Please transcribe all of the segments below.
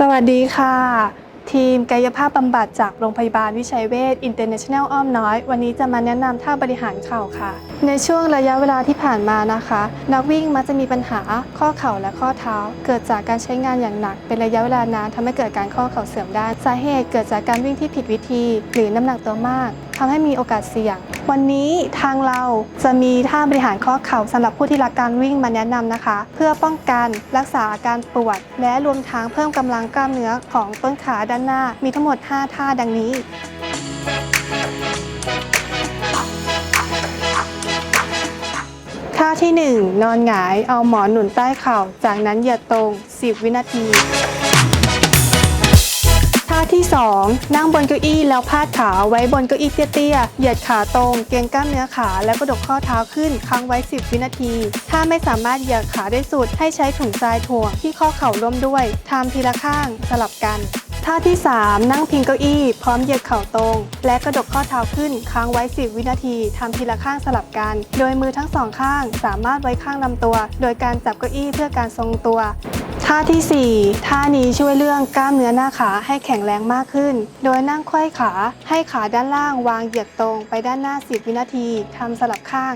สวัสดีค่ะ ทีมกายภาพบำบัดจากโรงพยาบาลวิชัยเวช International อ้อมน้อย วันนี้จะมาแนะนำท่าบริหารเข่าค่ะ ในช่วงระยะเวลาที่ผ่านมานะคะ นักวิ่งมักจะมีปัญหาข้อเข่าและข้อเท้า เกิดจากการใช้งานอย่างหนัก เป็นระยะเวลานานทำให้เกิดการข้อเข่าเสื่อมได้สาเหตุเกิดจากการวิ่งที่ผิดวิธี หรือน้ำหนักตัวมาก ทำให้มีโอกาสเสี่ยง วันนี้ทางเราจะมีท่าบริหารข้อเข่าสำหรับผู้ที่รักการวิ่งมาแนะนำนะคะ เพื่อป้องกันรักษาอาการปวด และรวมทั้งเพิ่มกำลังกล้ามเนื้อของต้นขาด้านหน้า มีทั้งหมด 5 ท่าดังนี้ท่าที่ 1 นอนหงายเอาหมอนหนุนใต้เข่า จากนั้นเหยียดตรง 10 วินาที 2 นั่งบนเก้าอี้แล้วพาดขาไว้บนเก้าอี้เตี้ยๆ เหยียดขาตรง เกรงกล้ามเนื้อขา แล้วกระดกข้อเท้าขึ้นค้างไว้ 10 วินาที ถ้าไม่สามารถเหยียดขาได้สุด ให้ใช้ถุงทรายถ่วงที่ข้อเข่าร่วมด้วยทำทีละข้างสลับกันท่าที่ 3 นั่งพิงเก้าอี้ พร้อมเหยียดเข่าตรง และกระดกข้อเท้าขึ้น ค้างไว้ 10 วินาทีทำทีละข้างสลับกัน โดยมือทั้งสองข้าง สามารถไว้ข้างลำตัว โดยการจับเก้าอี้เพื่อการทรงตัว ท่าทีสี่ 4 ท่านี้ช่วยเรื่องกล้ามเนื้อหน้าขาให้แข็งแรงมากขึ้น โดยนั่งไขว้ขาให้ขาด้านล่างวางเหยียดตรงไปด้านหน้า 10 วินาทีทำสลับข้าง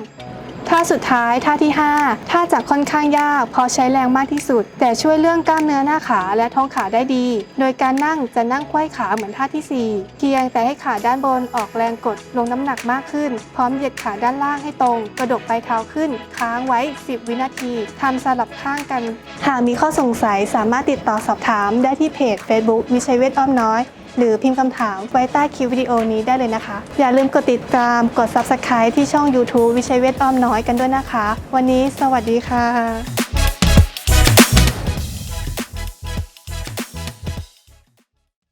ท่าสุดท้ายท่าที่ 5 ท่าจะค่อนข้างยากพอใช้แรงมากที่สุด แต่ช่วยเรื่องกล้ามเนื้อหน้าขาและท้องขาได้ดี โดยการนั่งจะนั่งไขว้ขาเหมือนท่าทีสี่ 4 เพียงแต่ให้ขาด้านบนออกแรงกดลงน้ำหนักมากขึ้น พร้อมเหยียดขาด้านล่างให้ตรง กระดกปลายเท้าขึ้น ค้างไว้ 10 วินาทีทำสลับข้างกัน หากมีข้อสงสัยสามารถติดต่อสอบถามได้ที่เพจ Facebook วิชัยเวทอ้อมน้อยหรือพิมพ์คำถามไว้ใต้คลิปวิดีโอนี้ได้เลยนะคะ อย่าลืมกดติดตามกด Subscribe ที่ช่อง YouTube วิชัยเวทอ้อมน้อยกันด้วยนะคะ วันนี้สวัสดีค่ะ